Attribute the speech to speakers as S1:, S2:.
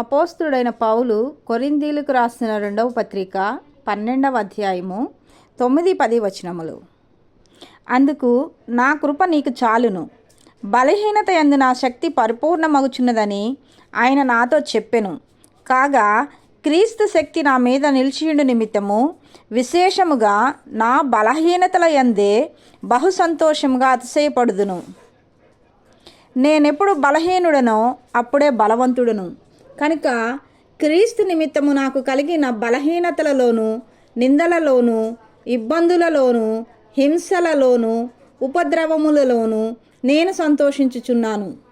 S1: అపోస్తుడైన పౌలు కొరిందీలకు రాసిన రెండవ పత్రిక పన్నెండవ అధ్యాయము తొమ్మిది పది వచనములు. అందుకు నా కృప నీకు చాలును. బలహీనత ఎందు నా శక్తి పరిపూర్ణమగుచున్నదని ఆయన నాతో చెప్పెను. కాగా క్రీస్తు శక్తి నా మీద నిలిచియుండు నిమిత్తము విశేషముగా నా బలహీనతల ఎందే బహు సంతోషముగా అతిశయపడుదును. నేనెప్పుడు బలహీనుడనో అప్పుడే బలవంతుడును. కనుక క్రీస్తు నిమిత్తము నాకు కలిగిన బలహీనతలలోను నిందలలోను ఇబ్బందులలోను హింసలలోను ఉపద్రవములలోను నేను సంతోషించుచున్నాను.